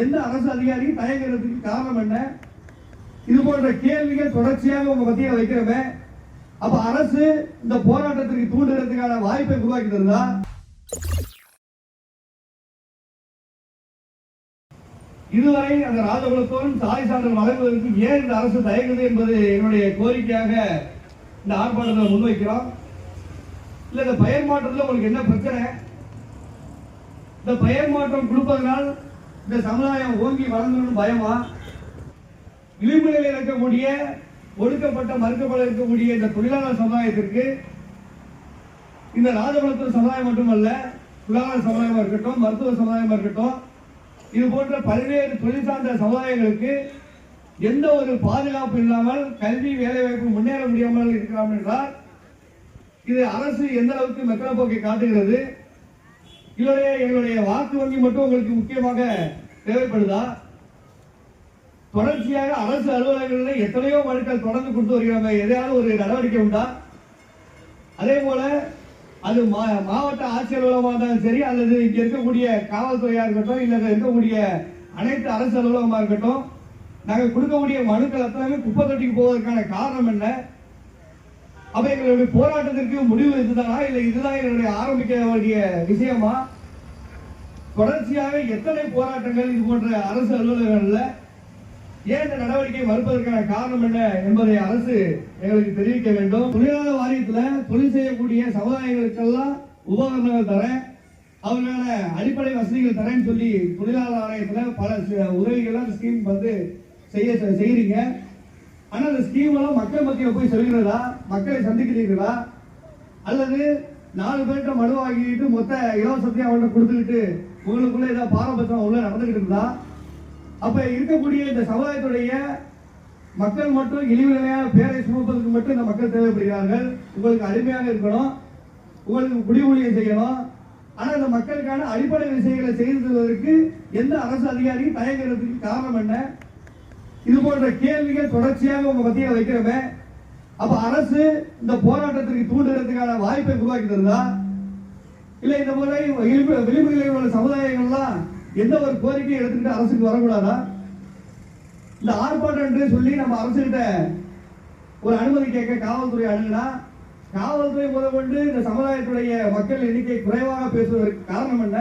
எந்த அரசு அதிகாரியும் தயங்குறதுக்கு காரணம் என்ன? இது போன்ற கேள்விகள் தொடர்ச்சியாக உங்க மத்தியில் வைக்கிறவன் அப்ப அரசு இந்த போராட்டத்திற்கு தூண்டுறதுக்கான வாய்ப்பை உருவாக்கி தருதா இதுவரை அந்த ராஜகுலத்தோடும் தாய் சான்றல் வழங்குவதற்கு ஏன் இந்த அரசு தயங்குது என்பது என்னுடைய கோரிக்கையாக இந்த ஆர்ப்பாட்டத்தை முன்வைக்கிறோம். இல்ல இந்த பெயர் மாற்றத்தில் உங்களுக்கு என்ன பிரச்சனை? இந்த பெயர் மாற்றம் கொடுப்பதனால் இந்த சமுதாயம் ஓங்கி வளர்ந்துடும் பயமா? இழிமுறையில் இருக்கக்கூடிய ஒடுக்கப்பட்ட மறுக்கப்பட இருக்கக்கூடிய இந்த தொழிலாளர் சமுதாயத்திற்கு இந்த ராஜகுலத்தூர் சமுதாயம் மட்டுமல்ல தொழிலாளர் சமுதாயமாக இருக்கட்டும் மருத்துவ சமுதாயமாக இருக்கட்டும் இது போன்ற பல்வேறு தொழில் சார்ந்த சமுதாயங்களுக்கு எந்த ஒரு பாதுகாப்பு இல்லாமல் கல்வி வேலைவாய்ப்பு முன்னேற முடியாமல் இருக்கிறோம் என்றால் இது அரசு எந்த அளவுக்கு மெத்தன போக்கை காட்டுகிறது? இல்லையே எங்களுடைய வாக்கு வங்கி மட்டும் உங்களுக்கு முக்கியமாக தேவைப்படுதா? தொடர்ச்சியாக அரசு அலுவலகங்களில் எத்தனையோ மனுக்கள் தொடர்ந்து கொடுத்து வருகிறாங்க எதையாவது ஒரு நடவடிக்கை உண்டா? அதே போல அது மா- மாவட்ட ஆட்சியர் அலுவலகமாக இருந்தாலும் சரி அல்லது இங்க இருக்கக்கூடிய காவல்துறையா இருக்கட்டும் இல்ல இருக்கக்கூடிய அனைத்து அரசு அலுவலகமா இருக்கட்டும் நாங்கள் கொடுக்கக்கூடிய மனுக்கள் அத்தனை குப்பை தொட்டிக்கு போவதற்கான காரணம் என்ன? அப்ப எங்களுடைய போராட்டத்திற்கு முடிவு இதுதானா? இல்லை இதுதான் எங்களுடைய ஆரம்பிக்க வேண்டிய விஷயமா? தொடர்ச்சியாக எத்தனை போராட்டங்கள் இது போன்ற அரசு அலுவலகங்கள்ல ஏன் இந்த நடவடிக்கை மறுப்பதற்கான காரணம் என்ன என்பதை அரசு எங்களுக்கு தெரிவிக்க வேண்டும். தொழிலாளர் வாரியத்துல தொழில் செய்யக்கூடிய சமுதாயங்களுக்கெல்லாம் உபகரணங்கள் தரேன் அவர்களான அடிப்படை வசதிகள் தரேன்னு சொல்லி தொழிலாளர் ஆணையத்துல பல உதவிகள்லாம் ஸ்கீம் வந்து செய்ய செய்யறீங்க. ஆனா அந்த ஸ்கீம் எல்லாம் மக்கள் மத்தியில் போய் சொல்கிறதா மக்களை சந்திக்கிறீர்களா? அல்லது நாலு பேர்கிட்ட மனு வாங்கிட்டு மொத்த இலவசத்தையும் அவன்கிட்ட கொடுத்துக்கிட்டு உங்களுக்குள்ள ஏதாவது பாரபட்சம் உள்ள நடந்துகிட்டு இருந்தா அப்ப இருக்கக்கூடிய இந்த சமுதாயத்துடைய மக்கள் மட்டும் இழிவு நிலையான பேரை சுமப்பதற்கு மட்டும் இந்த மக்கள் தேவைப்படுகிறார்கள். உங்களுக்கு அடிமையாக இருக்கணும். உங்களுக்கு குடிமொழியை செய்யணும். ஆனா இந்த மக்களுக்கான அடிப்படை விஷயங்களை செய்து தருவதற்கு எந்த அரசு அதிகாரியும் தயங்குறதுக்கு காரணம் என்ன? இது போன்ற கேள்விகள் தொடர்ச்சியாக உங்க மத்தியில் வைக்கிறவன் அப்ப அரசு இந்த போராட்டத்திற்கு தூண்டுறதுக்கான வாய்ப்பை உருவாக்கி தருதா? இல்ல இந்த முறை விளிம்பு- விளிம்புகளில் உள்ள சமுதாயங்கள்லாம் எந்த ஒரு கோரிக்கையும் எடுத்துக்கிட்டு அரசுக்கு வரக்கூடாதா? இந்த ஆர்ப்பாட்டம் என்று சொல்லி நம்ம அரசுகிட்ட ஒரு அனுமதி கேட்க காவல்துறை அணுகுனா காவல்துறை முதல் கொண்டு இந்த சமுதாயத்துடைய மக்கள் எண்ணிக்கை குறைவாக பேசுவதற்கு காரணம் என்ன?